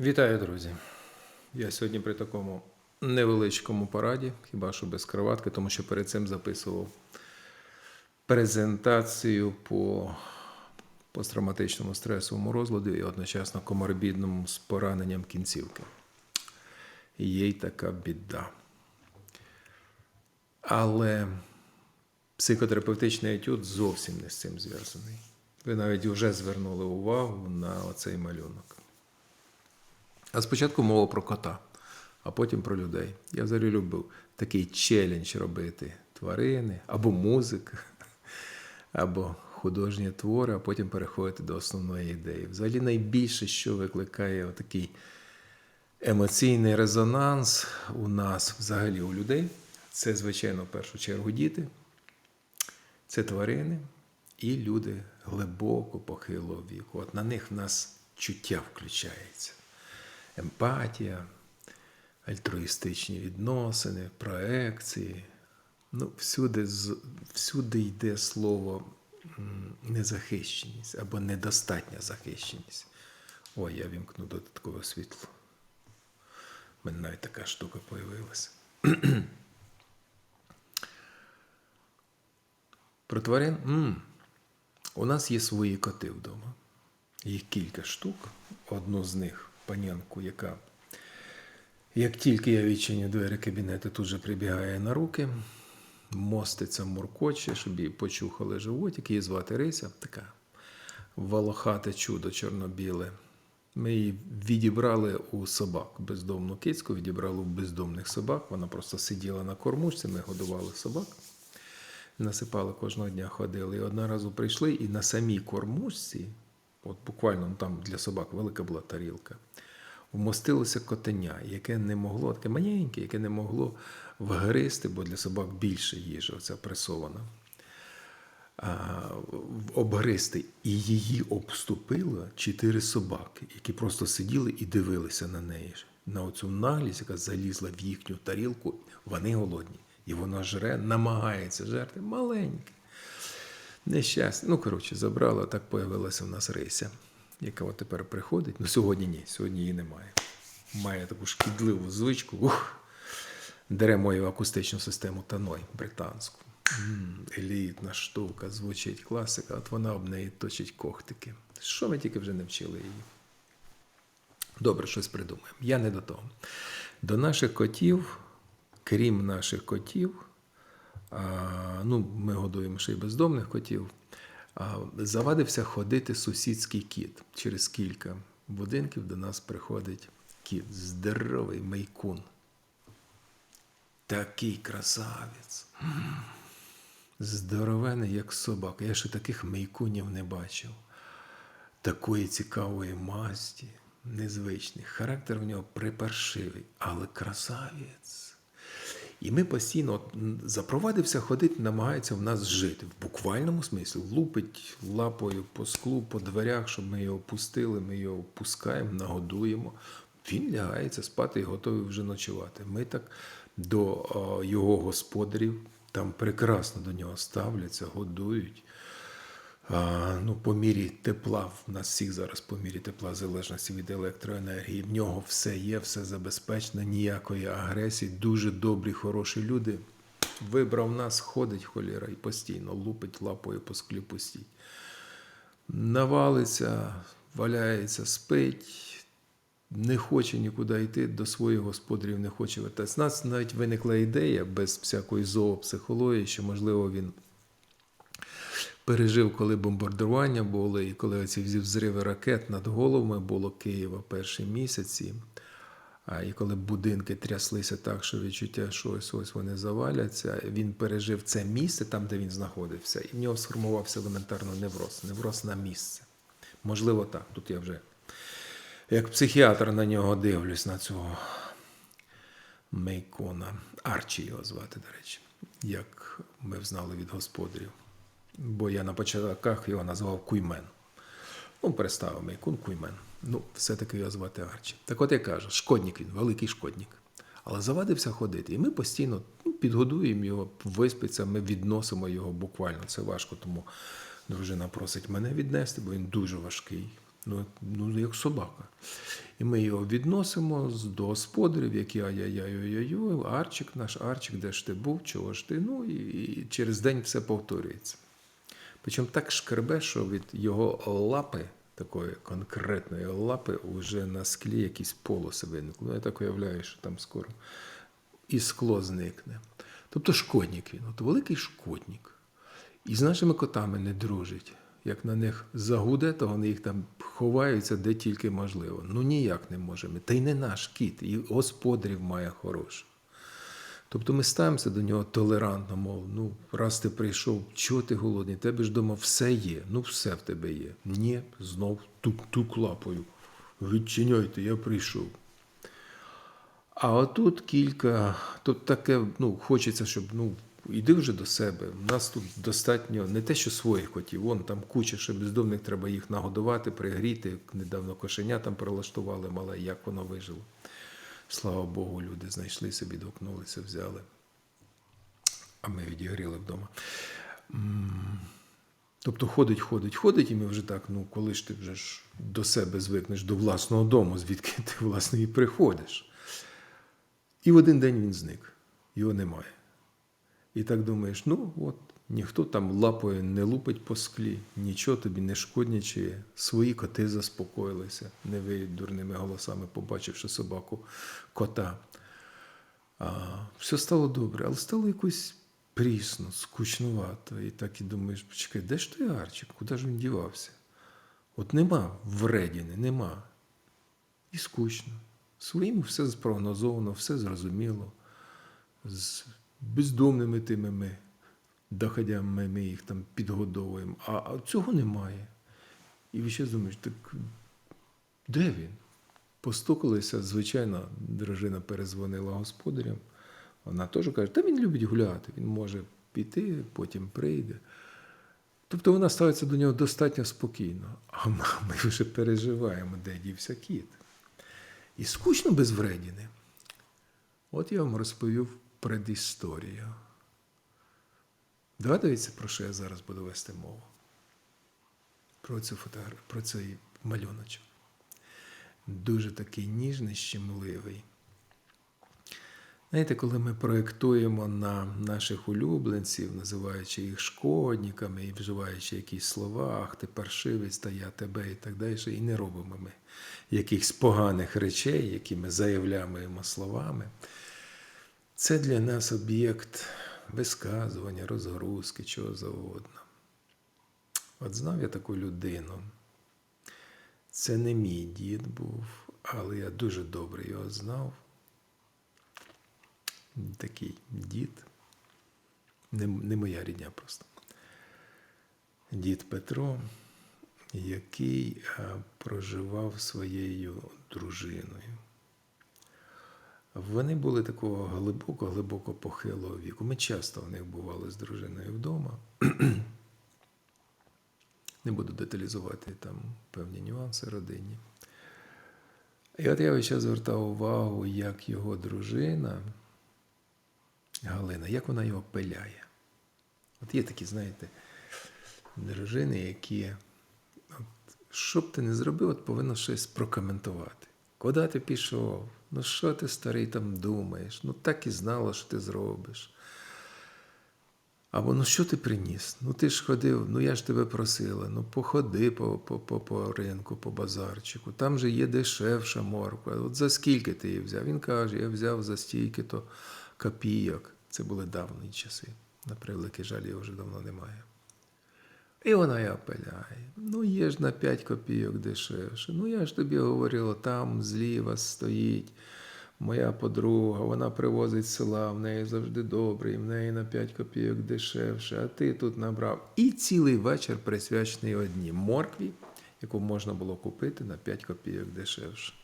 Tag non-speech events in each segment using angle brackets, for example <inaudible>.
Вітаю, друзі! Я сьогодні при такому невеличкому параді, хіба що без кроватки, тому що перед цим записував презентацію по посттравматичному стресовому розладу і одночасно коморбідному з пораненням кінцівки. Є й така біда. Але психотерапевтичний етюд зовсім не з цим зв'язаний. Ви навіть вже звернули увагу на оцей малюнок. А спочатку мова про кота, а потім про людей. Я взагалі любив такий челендж робити тварини або музика, <laughs> або художні твори, а потім переходити до основної ідеї. Взагалі найбільше, що викликає такий емоційний резонанс у нас, взагалі у людей, це, звичайно, в першу чергу діти, це тварини і люди глибоко похилого віку. От на них в нас чуття включається емпатія, альтруїстичні відносини, проекції. Ну, всюди, всюди йде слово незахищеність або недостатня захищеність. Ой, я вімкну додаткове світло. У мене навіть така штука появилася. <clears throat> Про тварин. М. У нас є свої коти вдома. Їх кілька штук. Одну з них панянку, яка, як тільки я відчиню двері кабінету, тут же прибігає на руки, моститься, муркоче, щоб її почухали животик. Її звати Рися, така волохате чудо чорно-біле. Ми її відібрали у собак. Бездомну кицьку відібрали у бездомних собак. Вона просто сиділа на кормушці, ми годували собак. Насипали кожного дня, ходили. І одного разу прийшли, і на самій кормушці, от буквально ну, там для собак велика була тарілка, вмостилося котеня, яке не могло, таке маленьке, яке не могло вгристи, бо для собак більше їжі, оця пресована. В- і її обступило чотири собаки, які просто сиділи і дивилися на неї. На оцю наглість, яка залізла в їхню тарілку, вони голодні. І вона жре, намагається жерти маленьке. Нещасне. Ну, коротше, забрала, так появилася в нас Рися, яка от тепер приходить. Ну, сьогодні ні, сьогодні її немає. Має таку шкідливу звичку. Ух, дере мою акустичну систему Таной британську. М, елітна штука, звучить класика, от вона об неї точить когтики. Що ми тільки вже не вчили її? Добре, щось придумаємо. Я не до того. До наших котів, крім наших котів, ну, ми годуємо ще й бездомних котів, завадився ходити сусідський кіт. Через кілька будинків до нас приходить кіт, здоровий майкун. Такий красавець. Здоровений, як собака. Я ще таких мейкунів не бачив. Такої цікавої масті, незвичний. Характер в нього припаршивий, але красавець. І ми постійно от, запровадився ходити, намагається в нас жити. В буквальному смислі лупить лапою по склу, по дверях, щоб ми його пустили, ми його пускаємо, нагодуємо. Він лягається спати і готовий вже ночувати. Ми так до його господарів там прекрасно до нього ставляться, годують. Ну, по мірі тепла, в нас всіх зараз по мірі тепла, залежності від електроенергії, в нього все є, все забезпечено, ніякої агресії, дуже добрі, хороші люди. Вибрав нас, ходить холіра і постійно лупить лапою по склі пустіть. Навалиться, валяється, спить, не хоче нікуди йти, до своїх господарів не хоче вертатися. Нас навіть виникла ідея без всякої зоопсихології, що, можливо, він пережив, коли бомбардування були, і коли ці взриви ракет над головами було Києва перші місяці. А і коли будинки тряслися так, що відчуття, що ось ось вони заваляться, він пережив це місце там, де він знаходився, і в нього сформувався елементарно невроз, невроз на місце. Можливо, так. Тут я вже як психіатр на нього дивлюсь на цього Мейкона. Арчі його звати, до речі, як ми взнали від господарів. Бо я на початках його назвав Куймен. Ну, переставив Мейкун Куймен. Ну, все-таки його звати Арчі. Так от я кажу, шкодник він, великий шкодник. Але завадився ходити. І ми постійно ну, підгодуємо його, виспиться, ми відносимо його буквально. Це важко, тому дружина просить мене віднести, бо він дуже важкий. ну, ну як собака. І ми його відносимо до господарів, які ай-яй-яй-ой-ой, Арчик, наш Арчик, де ж ти був, чого ж ти? Ну і, і через день все повторюється. Причому так шкребе, що від його лапи, такої конкретної лапи, вже на склі якісь полоси виникли. Ну, я так уявляю, що там скоро і скло зникне. Тобто шкодник він, от великий шкодник. І з нашими котами не дружить. Як на них загуде, то вони їх там ховаються де тільки можливо. Ну ніяк не можемо. Та й не наш кіт, і господарів має хороших. Тобто ми ставимося до нього толерантно, мов, ну, раз ти прийшов, чого ти голодний? Тебе ж вдома все є, ну все в тебе є. Ні, знов тук-тук лапою. Відчиняйте, я прийшов. А отут кілька, тут таке, ну, хочеться, щоб, ну, іди вже до себе. У нас тут достатньо не те, що своїх котів, вон там куча, що бездомних треба їх нагодувати, пригріти. Недавно кошеня там прилаштували мале, як воно вижило. Слава Богу, люди знайшли собі, докнулися, взяли. А ми відігріли вдома. Тобто ходить, ходить, ходить, і ми вже так, ну коли ж ти вже ж до себе звикнеш, до власного дому, звідки ти власне і приходиш. І в один день він зник, його немає. І так думаєш, ну от ніхто там лапою не лупить по склі, нічого тобі не шкоднічає, свої коти заспокоїлися, не виють дурними голосами, побачивши собаку кота. А, все стало добре, але стало якось прісно, скучнувато. І так і думаєш, почекай, де ж той Арчик? Куди ж він дівався? От нема вредіни, нема. І скучно. Своїм все спрогнозовано, все зрозуміло. З бездомними тими ми, доходями ми їх там підгодовуємо. А, а цього немає. І ви ще думаєш, так де він? Постукалися, звичайно, дружина перезвонила господарям. Вона теж каже, та він любить гуляти, він може піти, потім прийде. Тобто вона ставиться до нього достатньо спокійно. А ми <laughs> ми вже переживаємо, де дівся кіт. І скучно без вредіни. От я вам розповів предісторію. Догадуєте, про що я зараз буду вести мову? Про цю фотографію, про цей малюночок. Дуже такий ніжний, щемливий. Знаєте, коли ми проєктуємо на наших улюбленців, називаючи їх шкодниками і вживаючи якісь слова, ах, ти паршивець, та я тебе і так далі, і не робимо ми якихось поганих речей, які ми заявляємо словами. Це для нас об'єкт висказування, розгрузки, чого завгодно. От знав я таку людину. Це не мій дід був, але я дуже добре його знав. Такий дід. Не, не моя рідня просто. Дід Петро, який а, проживав своєю дружиною. Вони були такого глибоко-глибоко похилого віку. Ми часто в них бували з дружиною вдома. <clears throat> Не буду деталізувати там певні нюанси родинні. І от я весь час звертав увагу, як його дружина Галина, як вона його пиляє. От є такі, знаєте, дружини, які, от, що б ти не зробив, от повинна щось прокоментувати. Куди ти пішов? Ну що ти старий там думаєш? Ну так і знала, що ти зробиш. Або ну що ти приніс? Ну ти ж ходив, ну я ж тебе просила, ну походи по, по, по, по ринку, по базарчику, там же є дешевша морква. От за скільки ти її взяв? Він каже, я взяв за стільки-то копійок. Це були давні часи. На превеликий жаль, його вже давно немає. І вона я пиляє. Ну, є ж на 5 копійок дешевше. Ну, я ж тобі говорила, там зліва стоїть моя подруга, вона привозить села, в неї завжди добре, і в неї на 5 копійок дешевше, а ти тут набрав. І цілий вечір присвячений одній моркві, яку можна було купити на 5 копійок дешевше.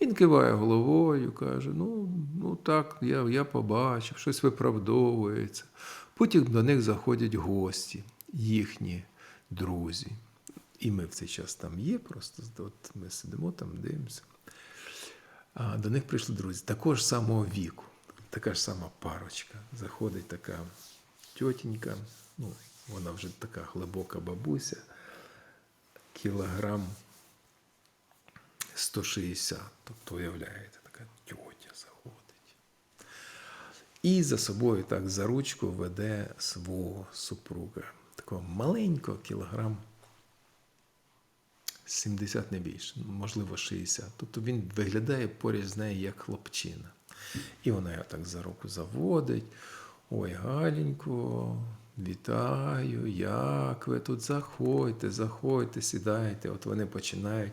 Він киває головою, каже: ну, ну так, я, я побачив, щось виправдовується. Потім до них заходять гості, їхні друзі. І ми в цей час там є, просто от ми сидимо там, дивимося. А до них прийшли друзі такого ж самого віку, така ж сама парочка. Заходить така тьотінька, ну, вона вже така глибока бабуся, кілограм 160. Тобто, уявляєте, така тьотя заходить. І за собою так за ручку веде свого супруга. Такого маленького кілограм 70 не більше, можливо, 60. Тобто він виглядає поряд з нею як хлопчина. І вона його так за руку заводить. Ой, Галенько, вітаю, як ви тут заходьте, заходьте, сідайте. От вони починають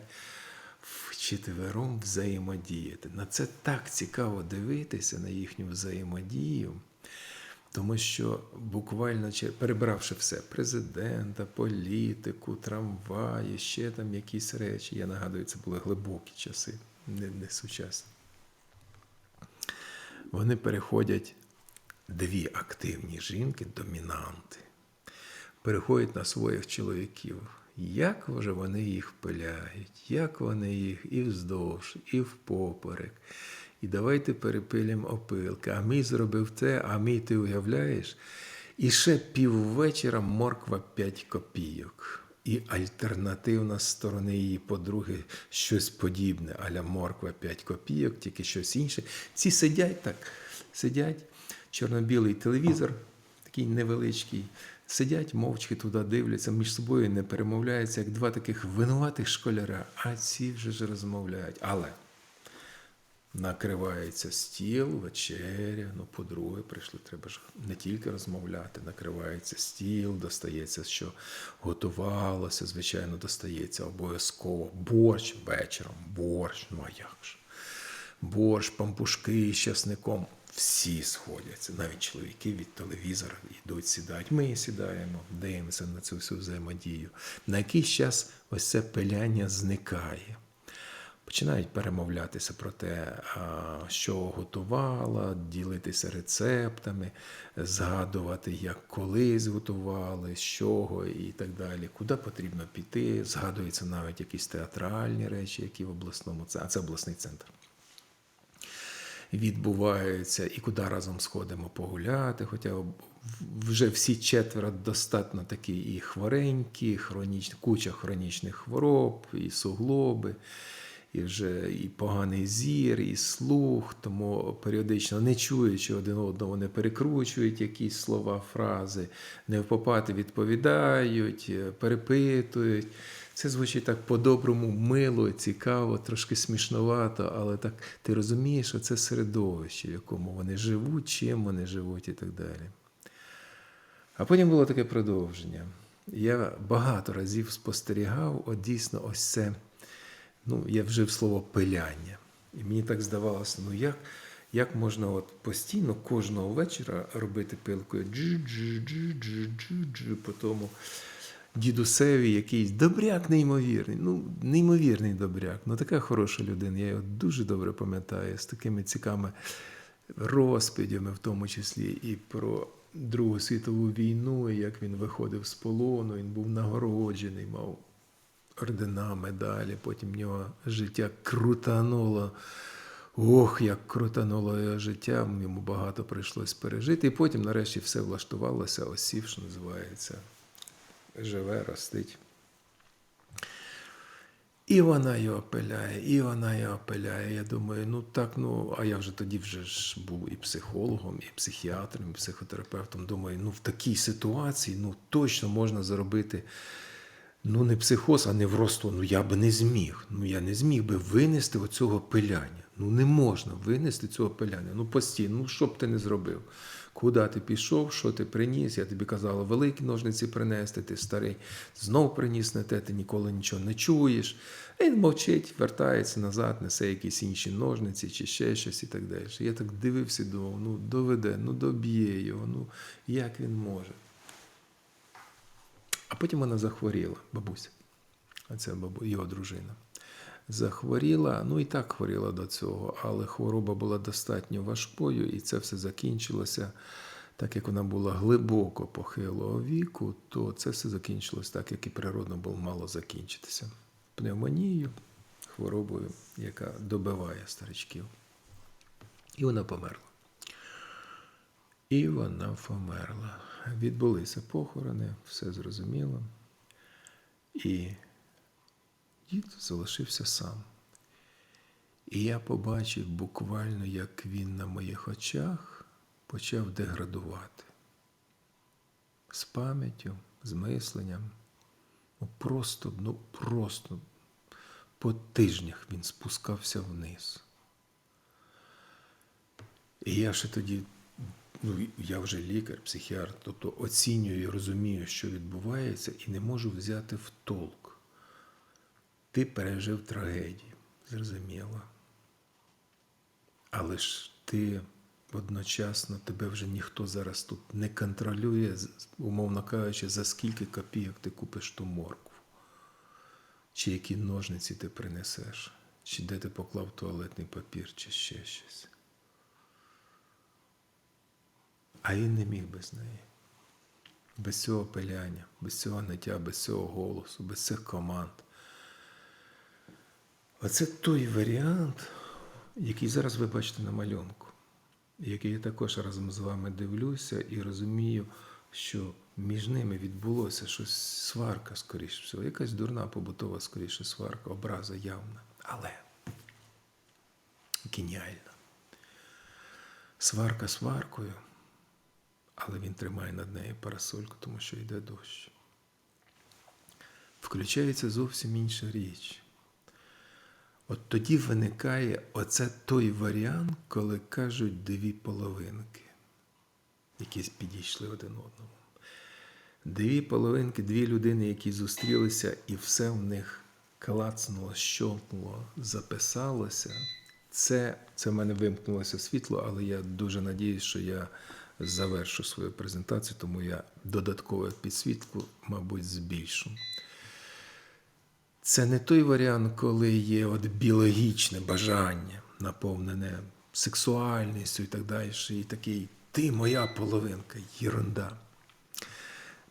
вчетвером взаємодіяти. На це так цікаво дивитися на їхню взаємодію. Тому що буквально перебравши все: президента, політику, трамваї, ще там якісь речі. Я нагадую, це були глибокі часи, не, не сучасні. Вони переходять дві активні жінки, домінанти, переходять на своїх чоловіків. Як вже вони їх пиляють, як вони їх і вздовж, і впоперек. І давайте перепилім опилки. А мій зробив те, а мій ти уявляєш. І ще піввечора морква 5 копійок. І альтернативна з сторони її подруги щось подібне, аля морква 5 копійок, тільки щось інше. Ці сидять так, сидять, чорно-білий телевізор, такий невеличкий, сидять, мовчки туди дивляться, між собою не перемовляються, як два таких винуватих школяра, а ці вже ж розмовляють. Але накривається стіл, вечеря. Ну, по-друге, прийшли, треба ж не тільки розмовляти, накривається стіл, достається, що готувалося, звичайно, достається обов'язково борщ вечором, борщ, ну а як ж? Борщ, пампушки з часником. Всі сходяться, навіть чоловіки від телевізора йдуть, сідають. Ми сідаємо, дивимося на цю всю взаємодію. На якийсь час ось це пиляння зникає починають перемовлятися про те, що готувала, ділитися рецептами, згадувати, як колись готували, з чого і так далі, куди потрібно піти. Згадуються навіть якісь театральні речі, які в обласному центрі, а це обласний центр. Відбуваються і куди разом сходимо погуляти. Хоча вже всі четверо достатньо такі і хворенькі, хронічні, куча хронічних хвороб, і суглоби і вже і поганий зір, і слух, тому періодично не чуючи один одного, вони перекручують якісь слова, фрази, не впопати відповідають, е, перепитують. Це звучить так по-доброму, мило, цікаво, трошки смішновато, але так ти розумієш, що це середовище, в якому вони живуть, чим вони живуть і так далі. А потім було таке продовження. Я багато разів спостерігав, от дійсно, ось це ну, я вжив слово пиляння. І мені так здавалося, ну як як можна от постійно кожного вечора робити пилкою джи-джи-джи-джи-джи-джи по тому дідусеві якийсь добряк неймовірний, ну, неймовірний добряк, ну така хороша людина. Я його дуже добре пам'ятаю з такими цікавими розповідями, в тому числі і про Другу світову війну, як він виходив з полону, він був нагороджений, мав ордена, медалі, потім в нього життя крутануло. Ох, як крутануло його життя, йому багато прийшлось пережити. І потім, нарешті, все влаштувалося, осів, що називається. Живе, ростить. І вона його пиляє, і вона його пиляє. Я думаю, ну так, ну, а я вже тоді вже ж був і психологом, і психіатром, і психотерапевтом. Думаю, ну в такій ситуації ну, точно можна заробити ну не психоз, а неврозство. Ну я би не зміг. Ну я не зміг би винести оцього пиляння. Ну не можна винести цього пиляння. Ну постійно, ну що б ти не зробив? Куди ти пішов, що ти приніс? Я тобі казала, великі ножниці принести, ти старий знов приніс не те, ти ніколи нічого не чуєш. Він мовчить, вертається назад, несе якісь інші ножниці чи ще щось і так далі. Я так дивився, думав, ну доведе, ну доб'є його, ну як він може. А потім вона захворіла, бабуся, це бабу, його дружина. Захворіла, ну і так хворіла до цього, але хвороба була достатньо важкою, і це все закінчилося. Так як вона була глибоко похилого віку, то це все закінчилось так, як і природно було мало закінчитися. Пневмонією, хворобою, яка добиває старичків. І вона померла. І вона померла. Відбулися похорони, все зрозуміло. І дід залишився сам. І я побачив буквально, як він на моїх очах почав деградувати. З пам'яттю, з мисленням. Ну, просто, ну просто по тижнях він спускався вниз. І я ще тоді, ну, я вже лікар, психіатр, тобто оцінюю і розумію, що відбувається, і не можу взяти в толк. Ти пережив трагедію, зрозуміло. Але ж ти одночасно тебе вже ніхто зараз тут не контролює, умовно кажучи, за скільки копійок ти купиш ту моркву, чи які ножниці ти принесеш, чи де ти поклав туалетний папір, чи ще щось. А він не міг без неї. Без цього пиляння, без цього ниття, без цього голосу, без цих команд. Оце той варіант, який зараз ви бачите на малюнку, який я також разом з вами дивлюся і розумію, що між ними відбулося щось сварка, скоріше всього, якась дурна побутова, скоріше сварка, образа явна. Але геніальна. Сварка сваркою, але він тримає над нею парасольку, тому що йде дощ. Включається зовсім інша річ. От тоді виникає оце той варіант, коли кажуть дві половинки, які підійшли один одному. Дві половинки, дві людини, які зустрілися, і все в них клацнуло, щолкнуло, записалося. Це, це в мене вимкнулося світло, але я дуже надіюсь, що я завершу свою презентацію, тому я додаткове підсвітку, мабуть, збільшу. Це не той варіант, коли є от біологічне бажання, наповнене сексуальністю і так далі. І такий ти моя половинка, єрунда.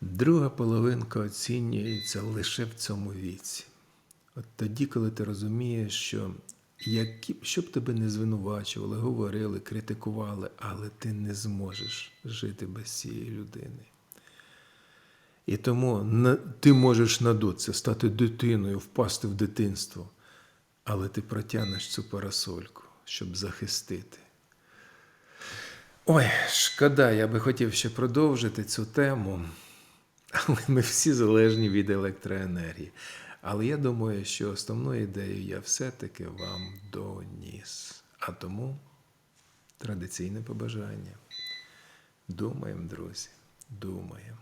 Друга половинка оцінюється лише в цьому віці. От тоді, коли ти розумієш, що які, б- що б тебе не звинувачували, говорили, критикували, але ти не зможеш жити без цієї людини. І тому ти можеш надутися, стати дитиною, впасти в дитинство, але ти протягнеш цю парасольку, щоб захистити. Ой, шкода, я би хотів ще продовжити цю тему, але ми всі залежні від електроенергії. Але я думаю, що основну ідею я все-таки вам доніс. А тому традиційне побажання. Думаємо, друзі, думаємо.